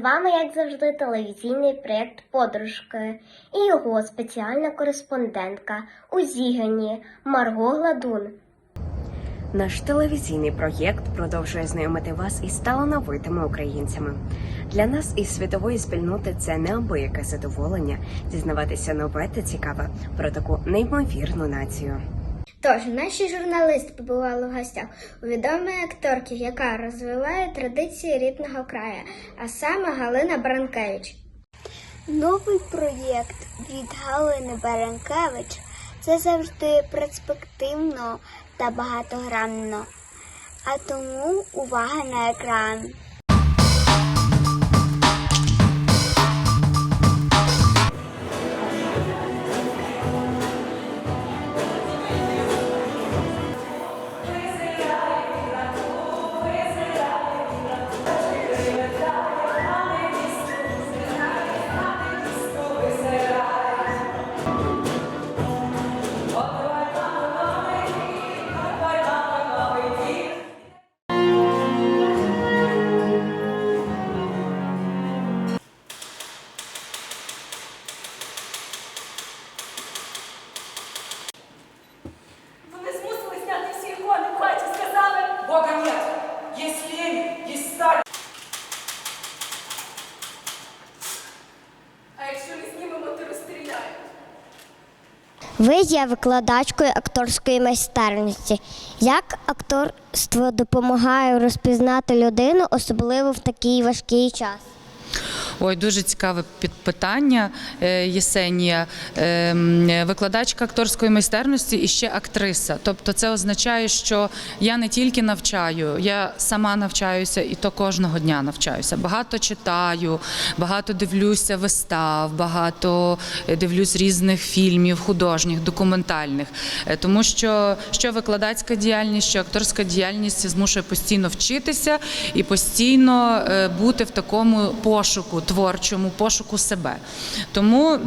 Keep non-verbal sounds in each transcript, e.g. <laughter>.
вами, як завжди, телевізійний проєкт Подружки і його спеціальна кореспондентка у Зігені Марго Гладун. Наш телевізійний проєкт продовжує знайомити вас із талановитими українцями. Для нас із світової спільноти це неабияке задоволення дізнаватися нове та цікаве про таку неймовірну націю. Тож наші журналісти побували в гостях у відомої акторки, яка розвиває традиції рідного краю, а саме Галина Бранкевич. Новий проєкт від Галини Баранкевич це завжди перспективно та багатогранно. А тому увага на екран. Ви є викладачкою акторської майстерності. Як акторство допомагає розпізнати людину, особливо в такий важкий час? Ой, дуже цікаве під- питання, е, Єсенія. Ем, Викладачка акторської майстерності і ще актриса. Тобто, це означає, що я не тільки навчаю, я сама навчаюся і то кожного дня навчаюся. Багато читаю, багато дивлюся вистав, багато е, дивлюсь різних фільмів, художніх, документальних. Е, Тому що що викладацька діяльність, що акторська діяльність змушує постійно вчитися і постійно бути в такому пошуку, творчому пошуку себе. Тому.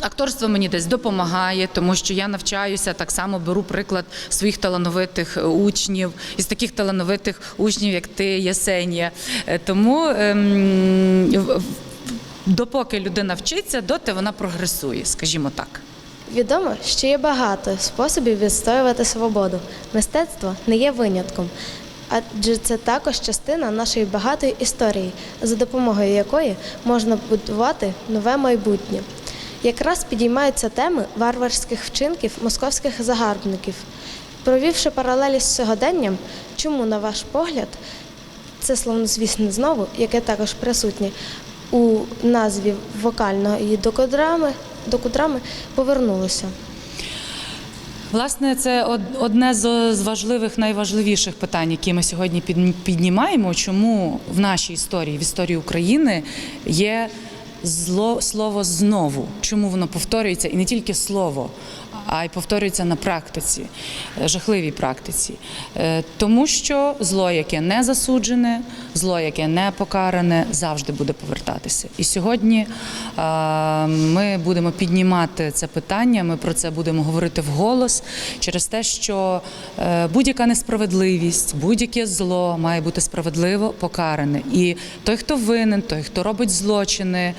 Акторство мені десь допомагає, тому що я навчаюся так само беру приклад своїх талановитих е, учнів, із таких талановитих учнів, як ти, Єсенія. Е, Тому ем, допоки людина вчиться, доти вона прогресує, скажімо так. Відомо, що є багато способів відстоювати свободу. Мистецтво не є винятком, адже це також частина нашої багатої історії, за допомогою якої можна будувати нове майбутнє. Якраз підіймаються теми варварських вчинків московських загарбників. Провівши паралелі з сьогоденням, чому, на ваш погляд, це славнозвісне знову, яке також присутнє у назві вокальної докудрами, докудрами повернулося. Власне, це од- одне з важливих, найважливіших питань, які ми сьогодні піднімаємо. Чому в нашій історії, в історії України, є зло слово знову? Чому воно повторюється і не тільки слово, а й повторюється на практиці, е, жахливій практиці. Е, Тому що зло, яке не засуджене, зло, яке не покаране, завжди буде повертатися. І сьогодні е, ми будемо піднімати це питання. Ми про це будемо говорити вголос через те, що будь-яка несправедливість, будь-яке зло має бути справедливо покаране. І той, хто винен, той, хто робить злочини,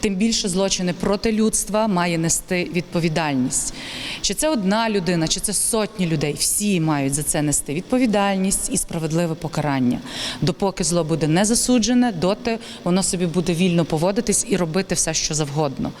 тим більше злочини проти людства має нести відповідальність. Чи це одна людина, чи це сотні людей, всі мають за це нести відповідальність і справедливе покарання. Допоки зло буде не засуджене, доти воно собі буде вільно поводитись і робити все, що завгодно.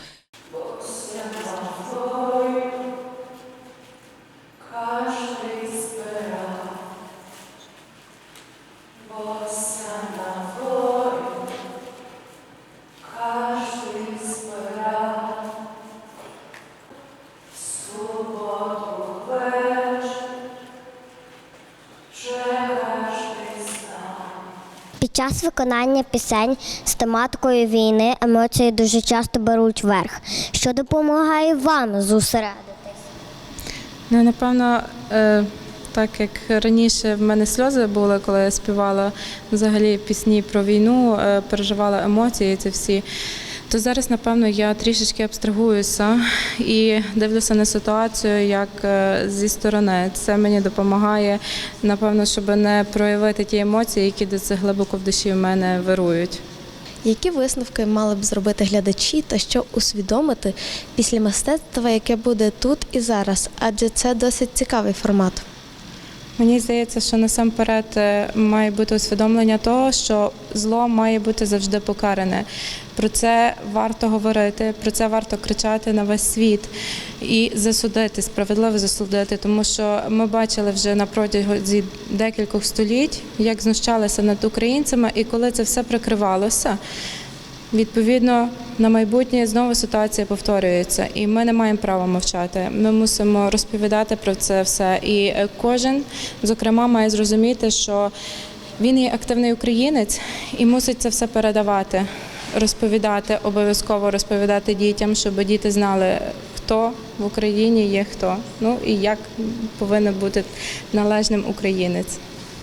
Час виконання пісень з тематикою війни емоції дуже часто беруть верх, що допомагає вам зосередитись. Ну, напевно, е, так як раніше в мене сльози були, коли я співала взагалі пісні про війну, е, переживала емоції ці всі. То зараз, напевно, я трішечки абстрагуюся і дивлюся на ситуацію як е, зі сторони. Це мені допомагає, напевно, щоб не проявити ті емоції, які десь глибоко в душі в мене вирують. Які висновки мали б зробити глядачі та що усвідомити після мистецтва, яке буде тут і зараз? Адже це досить цікавий формат. Мені здається, що насамперед е, має бути усвідомлення того, що зло має бути завжди покаране. Про це варто говорити, про це варто кричати на весь світ і засудити, справедливо засудити, тому що ми бачили вже на протязі декількох століть, як знущалися над українцями, і коли це все прикривалося. Відповідно, на майбутнє знову ситуація повторюється, і ми не маємо права мовчати. Ми мусимо розповідати про це все. І е, кожен, зокрема, має зрозуміти, що він є активний українець і мусить це все передавати, розповідати, обов'язково розповідати дітям, щоб діти знали, хто в Україні є хто. Ну і як повинен бути належним українець.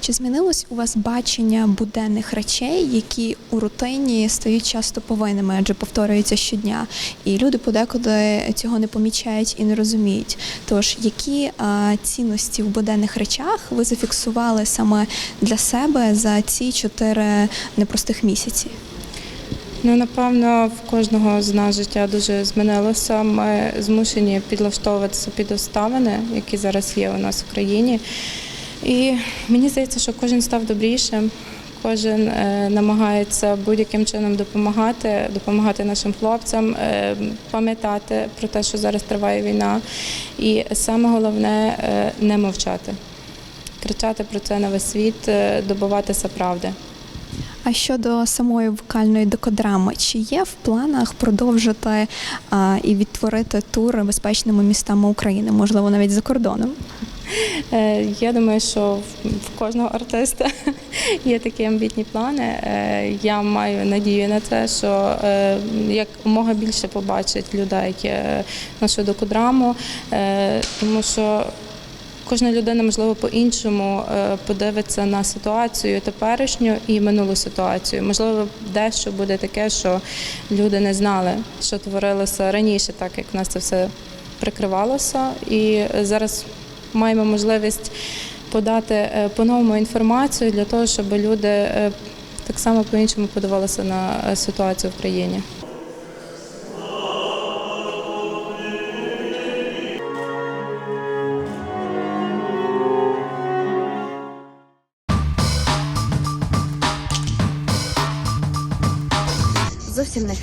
Чи змінилось у вас бачення буденних речей, які у рутині стають часто повинними, адже повторюються щодня, і люди подекуди цього не помічають і не розуміють. Тож, які а, цінності в буденних речах ви зафіксували саме для себе за ці чотири непростих місяці? Ну, напевно, в кожного з нас життя дуже змінилося. Ми змушені підлаштовуватися під обставини, які зараз є у нас в країні. І мені здається, що кожен став добрішим, кожен е, намагається будь-яким чином допомагати, допомагати нашим хлопцям, е, пам'ятати про те, що зараз триває війна. І саме головне е, не мовчати, кричати про це на весь світ, добиватися правди. А щодо самої вокальної докодрами, чи є в планах продовжити а, і відтворити тур безпечними містами України, можливо, навіть за кордоном? Е, Я думаю, що в- кожного артиста <laughs> є такі амбітні плани. Е, Я маю надію на це, що е, якомога більше побачить людей нашу докудраму, тому що. Кожна людина, можливо, по-іншому подивиться на ситуацію теперішню і минулу ситуацію. Можливо, дещо буде таке, що люди не знали, що творилося раніше, так як в нас це все прикривалося. І зараз маємо можливість подати е, по-новому інформацію для того, щоб люди е, так само по-іншому подивилися на е, ситуацію в країні.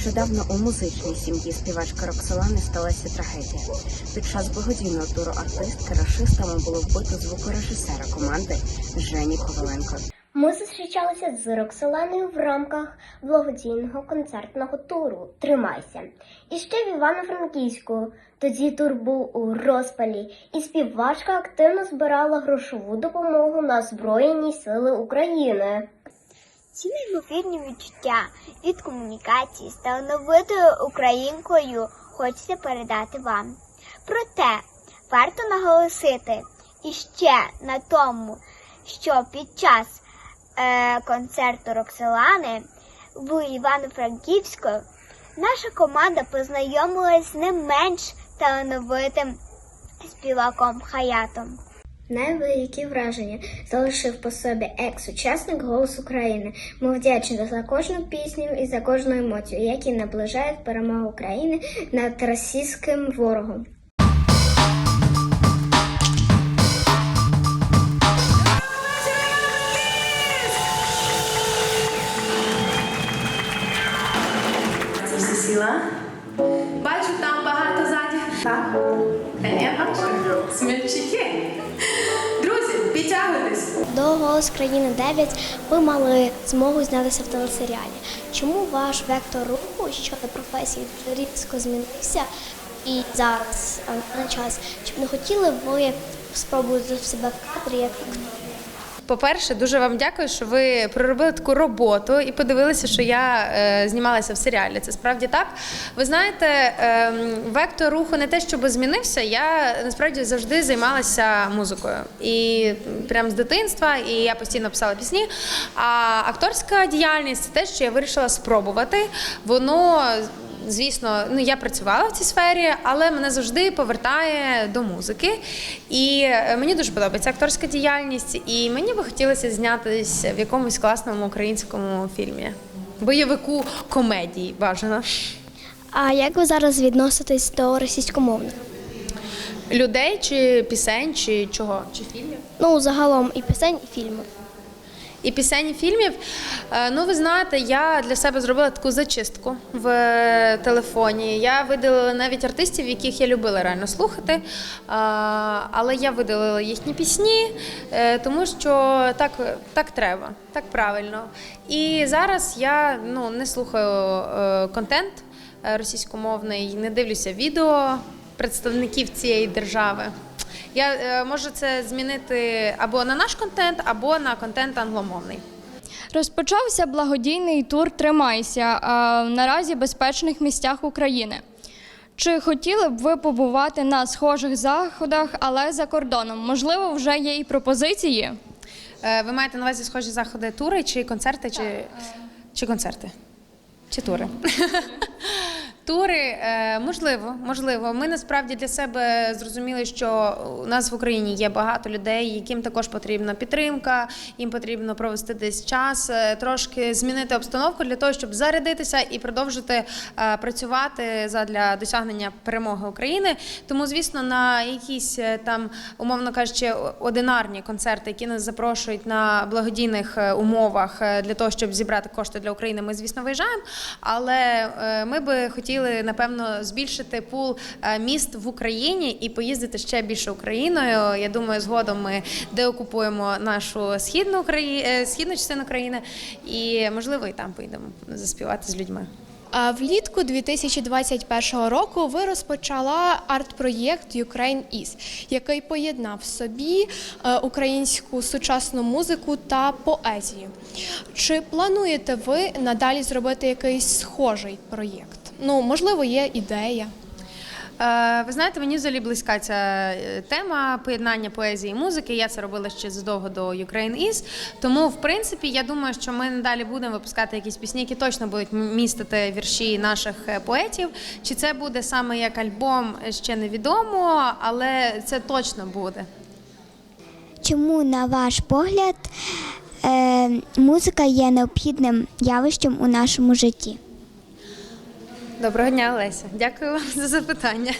Нещодавно у музичній сім'ї співачка Роксолани сталася трагедія. Під час благодійного туру артистки рашистами було вбито звукорежисера команди Жені Коваленко. Ми зустрічалися з Роксоланою в рамках благодійного концертного туру Тримайся. І ще в Івано-Франківську. Тоді тур був у розпалі, і співачка активно збирала грошову допомогу на Збройні Сили України. Ці неймовірні відчуття від комунікації з талановитою українкою хочеться передати вам. Проте варто наголосити іще на тому, що під час е, концерту Роксолани в Івано-Франківську наша команда познайомилась з не менш талановитим співаком Хаятом. Найвеликі враження залишив по собі екс-учасник «Голос України». Ми вдячні за кожну пісню і за кожну емоцію, які наближають перемогу України над російським ворогом. Бачу, там багато ззаді. Так? Та ні, бачу. Смельчаки. До «Голос країни 9» ви мали змогу знятися в телесеріалі. Чому ваш вектор руху щодо професії різко змінився і зараз на час? Чи б не хотіли ви спробувати себе в кадрі як актор? По-перше, дуже вам дякую, що ви проробили таку роботу і подивилися, що я е, знімалася в серіалі. Це справді так. Ви знаєте, е, вектор руху не те, щоб змінився. Я насправді завжди займалася музикою. І прямо з дитинства, і я постійно писала пісні. А акторська діяльність це те, що я вирішила спробувати. Воно Звісно, ну я працювала в цій сфері, але мене завжди повертає до музики. І е, мені дуже подобається акторська діяльність, і мені би хотілося знятися в якомусь класному українському фільмі. бойовику комедії бажано. А як ви зараз відноситесь до російськомовних? Людей чи пісень, чи чого? Чи фільмів? Ну, загалом і пісень, і фільмів. І пісень і фільмів. Е, Ну, ви знаєте, я для себе зробила таку зачистку в е, телефоні. Я видалила навіть артистів, яких я любила реально слухати. Е, Але я видалила їхні пісні, тому що так, так треба, так правильно. І зараз я ну, не слухаю контент російськомовний, не дивлюся відео представників цієї держави. Я е, можу це змінити або на наш контент, або на контент англомовний. Розпочався благодійний тур Тримайся а, в наразі безпечних місцях України. Чи хотіли б ви побувати на схожих заходах, але за кордоном? Можливо, вже є і пропозиції? Е, Ви маєте на увазі схожі заходи, тури чи концерти, чи, чи концерти? Чи тури? <laughs> Тури, е, можливо, можливо. Ми насправді для себе зрозуміли, що у нас в Україні є багато людей, яким також потрібна підтримка, їм потрібно провести десь час, е, трошки змінити обстановку для того, щоб зарядитися і продовжити е, працювати задля досягнення перемоги України. Тому, звісно, на якісь там, умовно кажучи, одинарні концерти, які нас запрошують на благодійних умовах для того, щоб зібрати кошти для України, ми, звісно, виїжджаємо. Але ми би хотіли, напевно, збільшити пул е, міст в Україні і поїздити ще більше Україною. Я думаю, згодом ми деокупуємо нашу східну Украї... е, східну частину країни, і можливо і там поїдемо заспівати з людьми. А Влітку 2021 року ви розпочала арт-проєкт Ukraine Is, який поєднав в собі е, українську сучасну музику та поезію. Чи плануєте ви надалі зробити якийсь схожий проєкт? Ну, можливо, є ідея. Е, Ви знаєте, мені взагалі близька ця е, тема поєднання поезії і музики. Я це робила ще задовго до Ukraine Is. Тому, в принципі, я думаю, що ми надалі будемо випускати якісь пісні, які точно будуть містити вірші наших е, поетів. Чи це буде саме як альбом, ще невідомо, але це точно буде. Чому, на ваш погляд, е, музика є необхідним явищем у нашому житті? Доброго дня, Олеся. Дякую вам за запитання.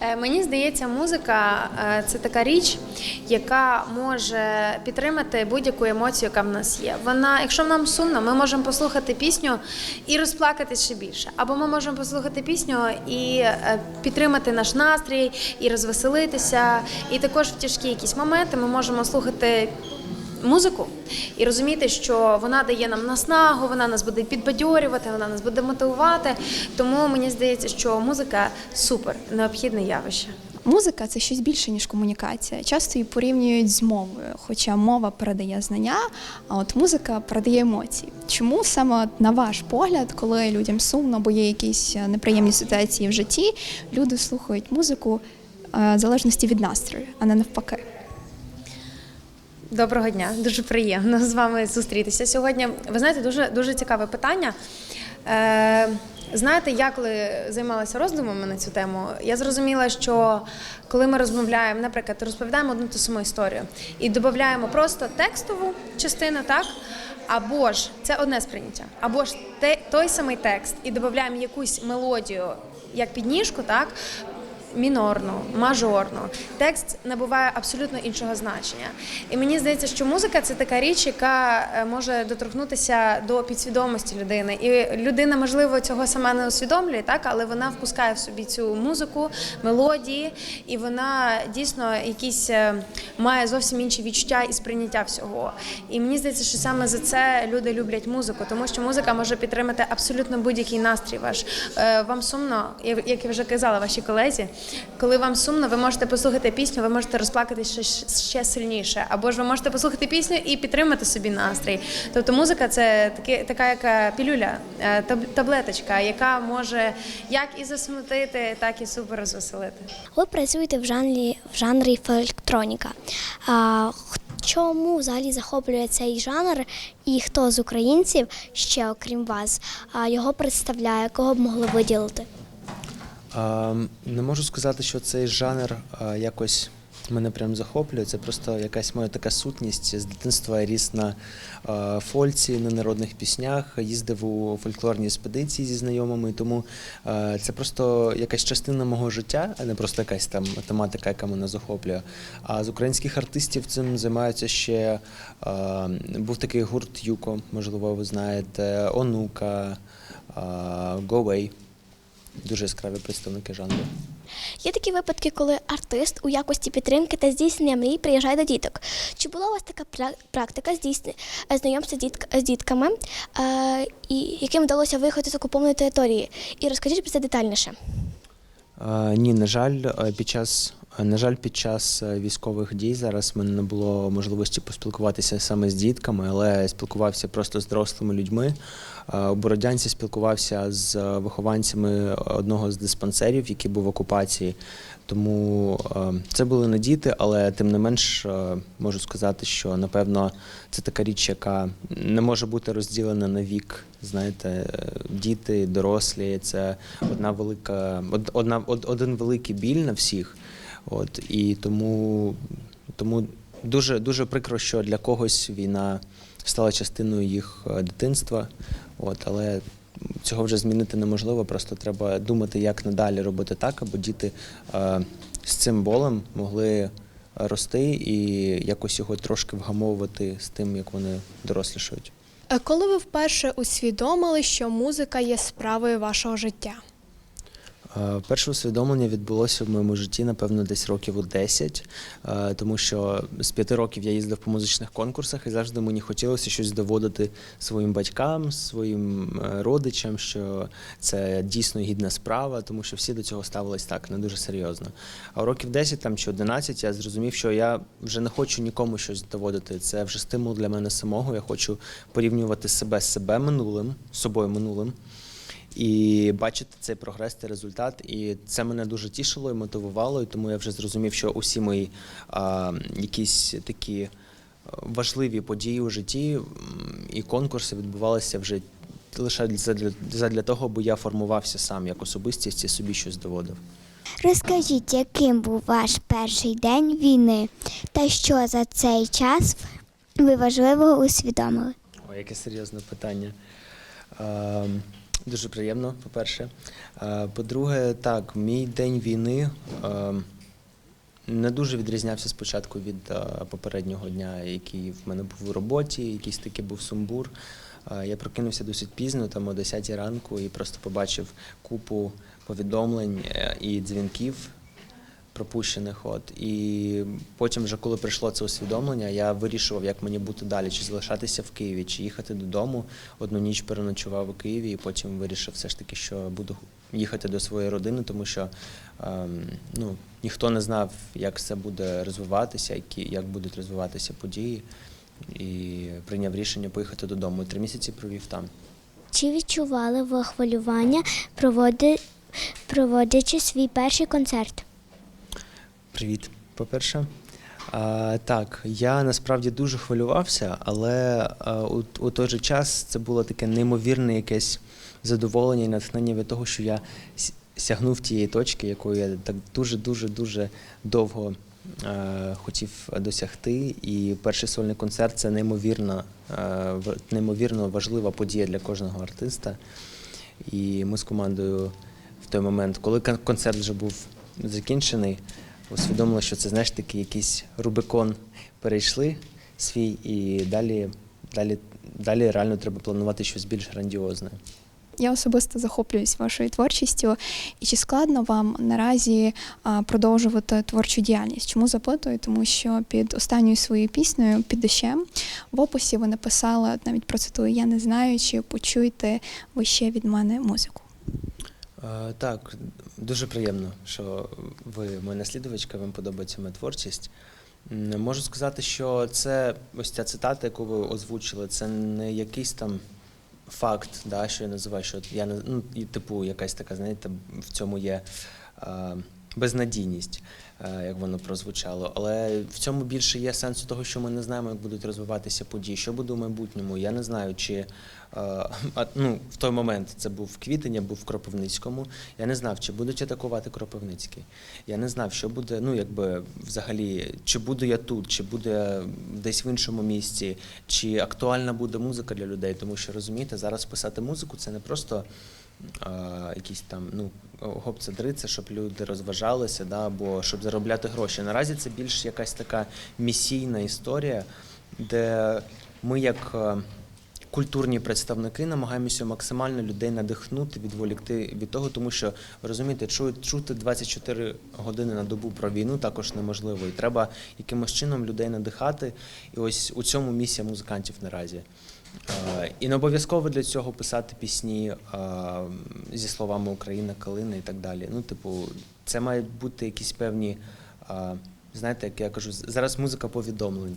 Е, Мені здається, музика е, це така річ, яка може підтримати будь-яку емоцію, яка в нас є. Вона, якщо нам сумно, ми можемо послухати пісню і розплакатись ще більше. Або ми можемо послухати пісню і е, підтримати наш настрій, і розвеселитися. І також в тяжкі якісь моменти ми можемо слухати музику і розуміти, що вона дає нам наснагу, вона нас буде підбадьорювати, вона нас буде мотивувати. Тому мені здається, що музика супер необхідне явище. Музика це щось більше, ніж комунікація. Часто її порівнюють з мовою, хоча мова передає знання, а от музика передає емоції. Чому саме на ваш погляд, коли людям сумно, бо є якісь е, неприємні ситуації в житті, люди слухають музику е, в залежності від настрою, а не навпаки? Доброго дня, дуже приємно з вами зустрітися сьогодні. Ви знаєте, дуже дуже цікаве питання. Е, знаєте, я коли займалася роздумами на цю тему, я зрозуміла, що коли ми розмовляємо, наприклад, розповідаємо одну ту саму історію і додаємо просто текстову частину, так? Або ж це одне сприйняття, або ж те, той самий текст і додаємо якусь мелодію як підніжку, так? Мінорну, мажорну. Текст набуває абсолютно іншого значення. І мені здається, що музика це така річ, яка е, може доторкнутися до підсвідомості людини. І людина, можливо, цього сама не усвідомлює, так, але вона впускає в собі цю музику, мелодії, і вона дійсно якісь е, має зовсім інші відчуття і сприйняття всього. І мені здається, що саме за це люди люблять музику, тому що музика може підтримати абсолютно будь-який настрій ваш. Е, Вам сумно, як я вже казала вашій колезі, коли вам сумно, ви можете послухати пісню, ви можете розплакатися ще, ще сильніше, або ж ви можете послухати пісню і підтримати собі настрій. Тобто музика це таки, така як пілюля, е, таблеточка, яка може як і засмутити, так і супер розвеселити. Ви працюєте в жанрі в жанрі електроніка. А, чому взагалі захоплює цей жанр і хто з українців ще окрім вас його представляє, кого б могли виділити? А, Не можу сказати, що цей жанр якось мене прям захоплює. Це просто якась моя така сутність. З дитинства я ріс на е, фольці, на народних піснях, їздив у фольклорні експедиції зі знайомими, тому е, це просто якась частина мого життя, а не просто якась там тематика, яка мене захоплює. А з українських артистів цим займаються ще е, був такий гурт Юко, можливо, ви знаєте, Онука, е, Away. Дуже яскраві представники жанру. Є такі випадки, коли артист у якості підтримки та здійснення мрій приїжджає до діток. Чи була у вас така пра- практика здійснення знайомства з, дітками, е, і яким вдалося виїхати з окупованої території? І розкажіть про це детальніше. Е, Ні, на жаль, е, під час на жаль, під час е, військових дій зараз в мене не було можливості поспілкуватися саме з дітками, але спілкувався просто з дорослими людьми. Е, У Бородянці спілкувався з вихованцями одного з диспансерів, який був в окупації. Тому е, це були не діти, але тим не менш е, можу сказати, що напевно це така річ, яка не може бути розділена на вік. Знаєте, е, діти, дорослі це одна велика, одна, один великий біль на всіх. От і тому, тому дуже дуже прикро, що для когось війна стала частиною їх е, дитинства. От, але цього вже змінити неможливо. Просто треба думати, як надалі робити так, аби діти е, з цим болем могли рости і якось його трошки вгамовувати з тим, як вони дорослішають. Е, Коли ви вперше усвідомили, що музика є справою вашого життя? Е, Перше усвідомлення відбулося в моєму житті, напевно, десь років у 10, е, тому що з п'яти років я їздив по музичних конкурсах і завжди мені хотілося щось доводити своїм батькам, своїм е, родичам, що це дійсно гідна справа, тому що всі до цього ставились так, не дуже серйозно. А років 10 там, чи 11 я зрозумів, що я вже не хочу нікому щось доводити. Це вже стимул для мене самого. Я хочу порівнювати себе з себе минулим, з собою минулим і бачити цей прогрес та результат. І це мене дуже тішило і мотивувало. І тому я вже зрозумів, що усі мої а, якісь такі е, важливі події у житті і конкурси відбувалися вже лише задля, задля того, бо я формувався сам як особистість і собі щось доводив. Розкажіть, яким був ваш перший день війни та що за цей час ви важливого усвідомили? Ой, яке серйозне питання. Е, Дуже приємно, по-перше. Е, По-друге, так, мій день війни е, не дуже відрізнявся спочатку від е, попереднього дня, який в мене був у роботі, якийсь такий був сумбур. Е, Я прокинувся досить пізно, там о 10 ранку, і просто побачив купу повідомлень і дзвінків пропущених. От і потім, вже коли прийшло це усвідомлення, я вирішував, як мені бути далі, чи залишатися в Києві, чи їхати додому. Одну ніч переночував у Києві, і потім вирішив все ж таки, що буду їхати до своєї родини, тому що ем, ну, ніхто не знав, як це буде розвиватися, які як будуть розвиватися події. І прийняв рішення поїхати додому. Три місяці провів там. Чи відчували ви хвилювання, проводячи свій перший концерт? Привіт, по-перше. А, так, я насправді дуже хвилювався, але а, у, у той же час це було таке неймовірне якесь задоволення і натхнення від того, що я сягнув тієї точки, якої я так дуже-дуже дуже довго е, хотів досягти. І перший сольний концерт це неймовірна, е, в- неймовірно важлива подія для кожного артиста. І ми з командою в той момент, коли концерт вже був закінчений, усвідомили, що це знаєш такий якийсь Рубикон перейшли свій, і далі, далі, далі реально треба планувати щось більш грандіозне. Я особисто захоплююсь вашою творчістю. І чи складно вам наразі продовжувати творчу діяльність? Чому запитую? Тому що під останньою своєю піснею під дощем в описі ви написали навіть процитую: Я не знаю, чи почуєте ви ще від мене музику. Е, Так, дуже приємно, що ви моя наслідувачка, вам подобається моя творчість. Можу сказати, що це ось ця цитата, яку ви озвучили, це не якийсь там факт, да, що я називаю, що я ну, типу, якась така, знаєте, в цьому є е, безнадійність, е, як воно прозвучало. Але в цьому більше є сенсу того, що ми не знаємо, як будуть розвиватися події, що буде у майбутньому. Я не знаю, чи а, ну, в той момент це був квітень, я був в Кропивницькому. Я не знав, чи будуть атакувати Кропивницький. Я не знав, що буде, ну якби взагалі, чи буду я тут, чи буде десь в іншому місці, чи актуальна буде музика для людей. Тому що розумієте, зараз писати музику це не просто якісь там ну гопця дриця, щоб люди розважалися, да, або щоб заробляти гроші. Наразі це більш якась така місійна історія, де ми як. Культурні представники намагаємося максимально людей надихнути, відволікти від того, тому що розумієте, чути 24 години на добу про війну також неможливо. І треба якимось чином людей надихати. І ось у цьому місія музикантів наразі. І не обов'язково для цього писати пісні зі словами Україна, Калина і так далі. Ну, типу, це мають бути якісь певні, знаєте, як я кажу, зараз музика повідомлень.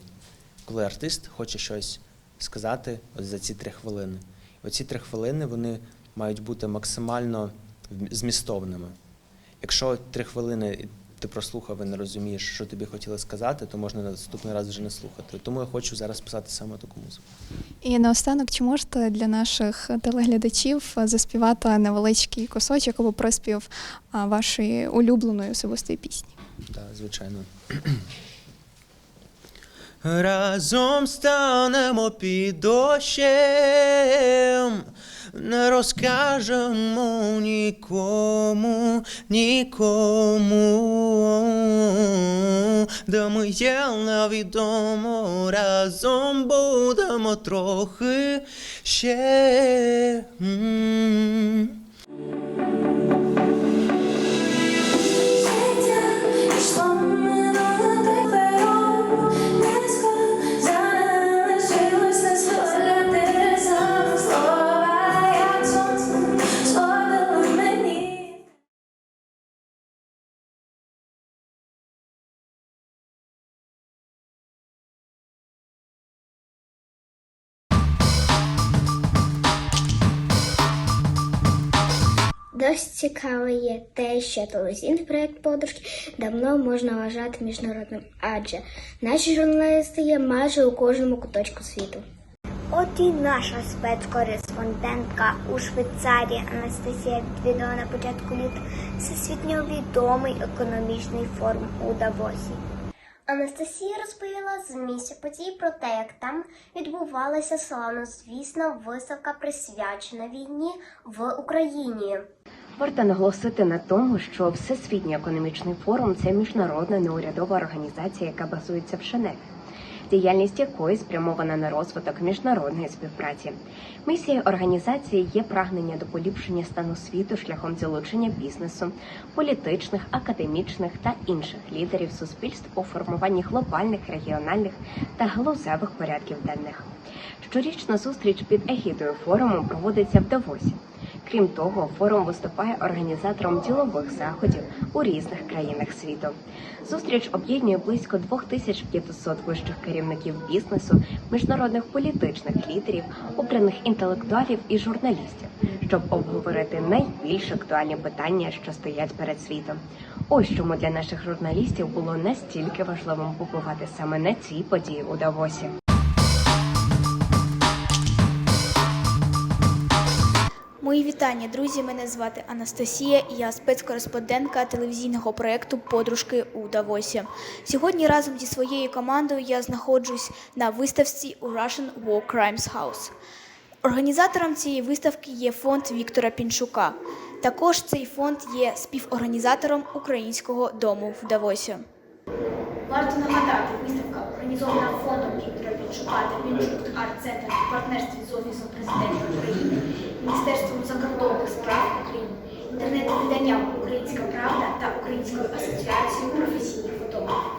Коли артист хоче щось сказати ось за ці три хвилини. Оці три хвилини вони мають бути максимально змістовними. Якщо три хвилини ти прослухав і не розумієш, що тобі хотіли сказати, то можна на наступний раз вже не слухати. Тому я хочу зараз писати саме таку музику. І наостанок, чи можете для наших телеглядачів заспівати невеличкий кусочок або приспів а, вашої улюбленої особистої пісні? Так, звичайно. Разом станемо під дощем, не розкажемо нікому, нікому, де ми є невідомо, разом будемо трохи ще. Досить цікаво є те, що телевізійний проєкт подружки давно можна вважати міжнародним, адже наші журналісти є майже у кожному куточку світу. От і наша спецкореспондентка у Швейцарії Анастасія відвідала на початку літа всесвітньо відомий економічний форум у Давосі. Анастасія розповіла з місця подій про те, як там відбувалася славнозвісна виставка присвячена війні в Україні. Варто наголосити на тому, що Всесвітній економічний форум це міжнародна неурядова організація, яка базується в Женеві, діяльність якої спрямована на розвиток міжнародної співпраці. Місією організації є прагнення до поліпшення стану світу шляхом залучення бізнесу, політичних, академічних та інших лідерів суспільств у формуванні глобальних, регіональних та галузевих порядків денних. Щорічна зустріч під егідою форуму проводиться в Давосі. Крім того, форум виступає організатором ділових заходів у різних країнах світу. Зустріч об'єднує близько 2500 вищих керівників бізнесу, міжнародних політичних лідерів, обраних інтелектуалів і журналістів, щоб обговорити найбільш актуальні питання, що стоять перед світом. Ось чому для наших журналістів було настільки важливим побувати саме на цій події у Давосі. Мої вітання, друзі. Мене звати Анастасія, і я спецкореспондентка телевізійного проєкту Подружки у Давосі. Сьогодні разом зі своєю командою я знаходжусь на виставці у Russian War Crimes House. Організатором цієї виставки є фонд Віктора Пінчука. Також цей фонд є співорганізатором Українського дому в Давосі. Варто нагадати, виставка організована фондом Віктора Пінчука та Пінчук арт-центр в партнерстві з Офісом президента України, Міністерством закордонних справ України, інтернет-виданням Українська Правда та Українською асоціацією професійних фотографів.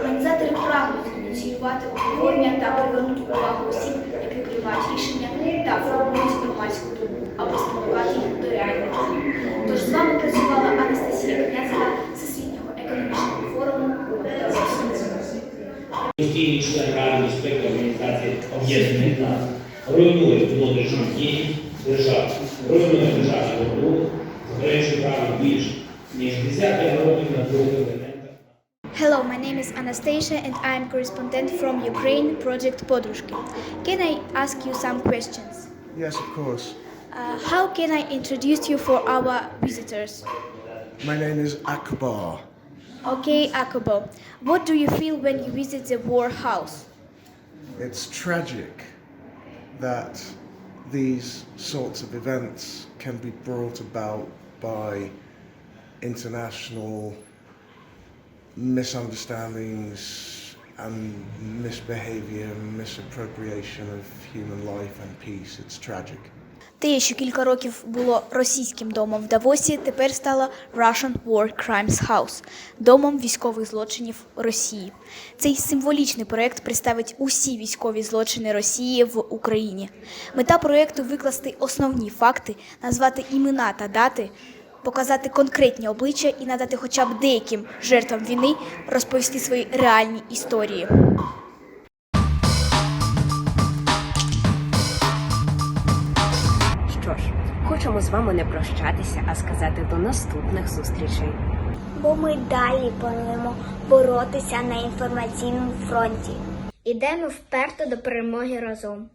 Організатори прагнуть ініціювати обговорення та привернути увагу осіб, які приймають рішення та формують громадську думку або спонукати їх до реальних дій. Тож з вами працювала Анастасія Князева Всесвітнього економічного форуму у Давосі. Постійний Ради безпеки Організації Об'єднаних Націй руйнує внутрішню діяльність держави, руйнує державний оборот, заперечує право більш ніж десятки років на двох елементах. Hello, my name is Anastasia and I am correspondent from Ukraine, Project Podrushki. Can I ask you some questions? Yes, of course. Uh, how can I introduce you for our visitors? My name is Akbar. Okay, Akobo. What do you feel when you visit the war house? It's tragic that these sorts of events can be brought about by international misunderstandings and misbehavior, misappropriation of human life and peace. It's tragic. Те, що кілька років було російським домом в Давосі, тепер стало Russian War Crimes House – домом військових злочинів Росії. Цей символічний проект представить усі військові злочини Росії в Україні. Мета проекту викласти основні факти, назвати імена та дати, показати конкретні обличчя і надати хоча б деяким жертвам війни розповісти свої реальні історії. Хочемо з вами не прощатися, а сказати до наступних зустрічей. Бо ми далі плануємо боротися на інформаційному фронті. Ідемо вперто до перемоги разом.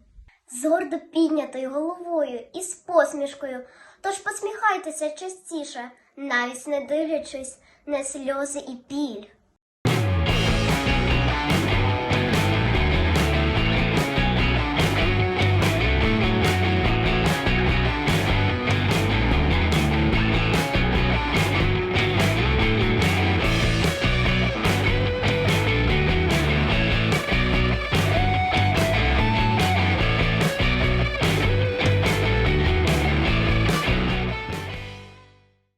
З гордо піднятою головою і з посмішкою. Тож посміхайтеся частіше, навіть не дивлячись на сльози і біль.